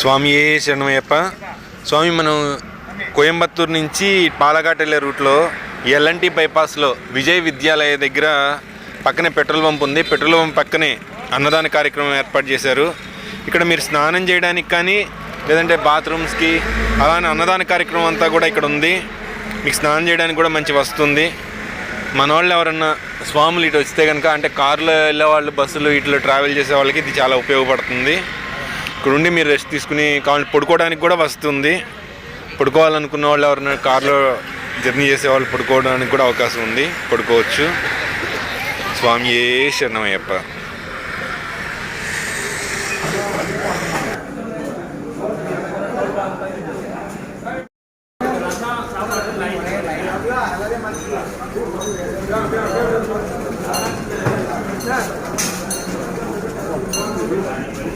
స్వామి ఏ శరణమయ్యప్ప? స్వామి మనం కోయంబత్తూరు నుంచి పాలఘాట్ వెళ్ళే రూట్లో ఎల్ఎన్టి బైపాస్లో విజయ్ విద్యాలయ దగ్గర పక్కనే పెట్రోల్ పంప్ ఉంది. పెట్రోల్ పంప్ పక్కనే అన్నదాన కార్యక్రమం ఏర్పాటు చేశారు. ఇక్కడ మీరు స్నానం చేయడానికి కానీ లేదంటే బాత్రూమ్స్కి అలానే అన్నదాన కార్యక్రమం అంతా కూడా ఇక్కడ ఉంది. మీకు స్నానం చేయడానికి కూడా మంచి వస్తుంది మన వాళ్ళు ఎవరన్నా స్వాములు ఇటు వస్తే కనుక అంటే కార్లో వెళ్ళే వాళ్ళు బస్సులు ఇట్లా ట్రావెల్ చేసే వాళ్ళకి ఇది చాలా ఉపయోగపడుతుంది. ఇక్కడ ఉండి మీరు రెస్ట్ తీసుకుని కావాలి పడుకోవడానికి కూడా వస్తుంది. పడుకోవాలనుకున్న వాళ్ళు ఎవరైనా కార్లో జర్నీ చేసే వాళ్ళు పడుకోవడానికి కూడా అవకాశం ఉంది. పడుకోవచ్చు. స్వామి ఏ శరణమయ్యప్ప. Thank